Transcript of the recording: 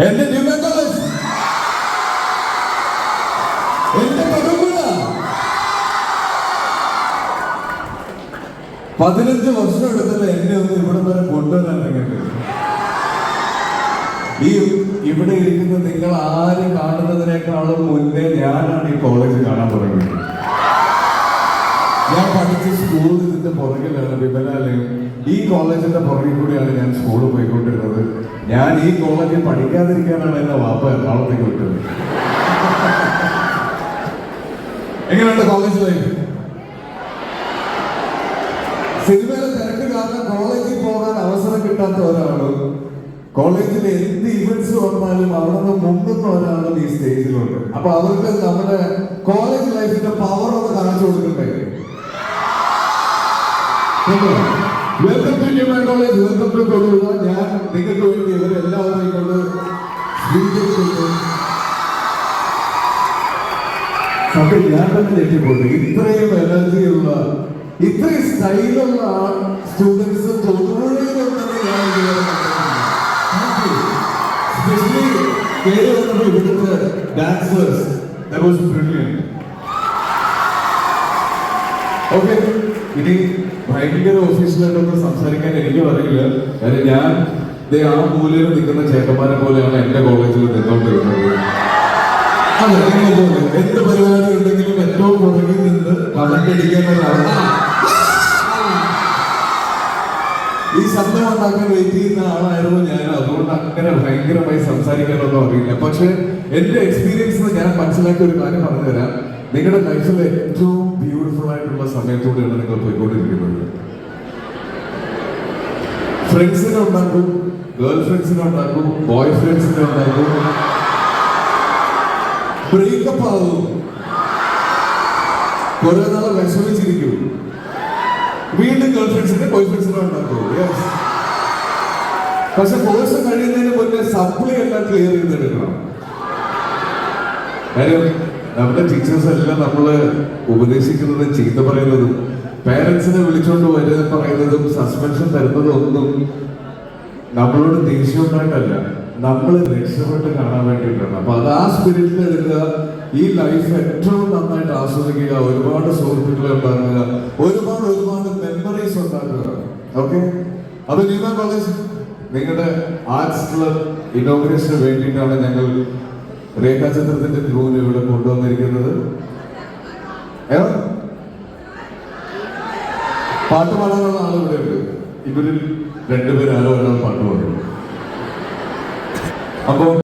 എന്റെ ന്യൂമൻ എന്റെ തൊടുപുഴ പതിനഞ്ച് വർഷം എടുത്തല്ല എന്നെ ഒന്ന് ഇവിടെ വരെ കൊണ്ടുവരാൻ ഈ ഇവിടെ ഇരിക്കുന്ന നിങ്ങൾ ആരും കാണുന്നതിനേക്കാളും മുന്നേ ഞാനാണ് ഈ കോളേജ് കാണാൻ തുടങ്ങിയത്. ഞാൻ പഠിച്ച സ്കൂൾ ഇതിന്റെ പുറകിലാണ് വിമലാലയം. ഈ കോളേജിന്റെ പുറകിൽ കൂടിയാണ് ഞാൻ സ്കൂളിൽ പോയിക്കൊണ്ടിരുന്നത്. ഞാൻ ഈ കോളേജിൽ പഠിക്കാതിരിക്കാനാണ് എന്റെ വാപ്പ എറണാകുളത്തേക്ക് വിട്ടത്. എങ്ങനെയുണ്ട് കോളേജ് ലൈഫ് സിനിമയിലെ തിരക്ക് കാരണം കോളേജിൽ പോകാൻ അവസരം കിട്ടാത്ത ഒരാളും കോളേജിലെ എന്ത് ഇവന്റ്സ് വന്നാലും അവിടെ നിന്ന് ഒരാളും ഈ സ്റ്റേജിലുണ്ട് അപ്പൊ അവർക്ക് നമ്മുടെ കോളേജ് ലൈഫിന്റെ പവർ ഒന്ന് കാണിച്ചു കൊടുക്കട്ടെ? Welcome to new college welcome to തൊടുക സ്വീകരിക്കുന്നു സത്യം ഞാൻ തന്നെ ഞെട്ടിപ്പോയി ഇത്രയും എനർജിയുള്ള ഇത്രയും സ്റ്റൈലുള്ള സ്റ്റുഡൻസ് തൊടുപുഴയിലുണ്ടെന്ന് ഞാൻ സ്പെഷ്യലി കയറി വന്നപ്പോൾ ഇവിടുത്തെ dancers that was brilliant okay ഇനി ഭയങ്കര ഒഫീഷ്യലായിട്ടൊന്നും സംസാരിക്കാൻ എനിക്ക് പറയില്ല കാര്യം ഞാൻ ആ മൂലയിൽ നിൽക്കുന്ന ചേട്ടന്മാരെ പോലെയാണ് എന്റെ കോളേജിൽ നിന്നോണ്ടിരുന്നത്. അതെ എന്നെ പോലെ എന്ത് പരിപാടി ഉണ്ടെങ്കിലും ഏറ്റവും പുറകിൽ നിന്ന് കമന്റ് അടിക്കാൻ ഈ ശബ്ദം ഉണ്ടാക്കാൻ വെയിറ്റ് ചെയ്യുന്ന ആളായിരുന്നു ഞാൻ. അതുകൊണ്ട് അങ്ങനെ ഭയങ്കരമായി സംസാരിക്കാനൊന്നും അറിയില്ല. പക്ഷെ എന്റെ എക്സ്പീരിയൻസ് ഞാൻ മനസ്സിലാക്കിയ ഒരു കാര്യം പറഞ്ഞു തരാം നിങ്ങളുടെ ലൈഫിൽ ഏറ്റവും ബ്യൂട്ടിഫുൾ ആയിട്ടുള്ള സമയത്തൂടെയാണ് നിങ്ങൾ പോയിക്കൊണ്ടിരിക്കുന്നത്. ഫ്രണ്ട്സിനെ ഉണ്ടാക്കും ഗേൾ ഫ്രണ്ട്സിനെ ഉണ്ടാക്കും ബോയ് ഫ്രണ്ട്സിനെ ഉണ്ടാക്കും. ബ്രേക്കപ്പ് ആകും കുറെ നാളെ വിഷമിച്ചിരിക്കും. വീണ്ടും ഗേൾ ഫ്രണ്ട്സിനെ ബോയ് ഫ്രണ്ട്സിനെ ഉണ്ടാക്കും പക്ഷെ കോഴ്സ് കഴിയുന്നതിന് മുന്നേ സപ്ലൈ എല്ലാം ക്ലിയർ ചെയ്തെടുക്കണം. കാര്യം നമ്മുടെ ടീച്ചേഴ്സ് എല്ലാം നമ്മൾ ഉപദേശിക്കുന്നതും ചീത്ത പറയുന്നതും പേരൻസിനെ വിളിച്ചോണ്ട് വരെ പറയുന്നതും സസ്പെൻഷൻ തരുന്നതും ഒന്നും നമ്മളോട് ദേഷ്യമുണ്ടായിട്ടല്ല. നമ്മൾ രക്ഷപ്പെട്ട് കാണാൻ വേണ്ടിയിട്ടാണ്. അപ്പൊ അത് ആ സ്പിരിറ്റിൽ എടുക്കുക ഈ ലൈഫ് ഏറ്റവും നന്നായിട്ട് ആസ്വദിക്കുക. ഒരുപാട് സുഹൃത്തുക്കളെ ഉണ്ടാക്കുക. ഒരുപാട് ഒരുപാട് മെമ്മറീസ് ഉണ്ടാക്കുക. ഓക്കെ അപ്പൊ നീന കോളേജ് നിങ്ങളുടെ ആർട്സ് ക്ലബ് ഇനോഗ്രേഷന് വേണ്ടിയിട്ടാണ് ഞങ്ങൾ രേഖാചിത്രത്തിന്റെ ഗ്രൂവിനെ ഇവിടെ കൊണ്ടുവന്നിരിക്കുന്നത്. ഏ? പാട്ട് പാടാനുള്ള ആൾ ഇവിടെ ഉണ്ട് ഇവരിൽ രണ്ടുപേരും ആരോ ഒരാൾ പാട്ട് പാടും അപ്പോ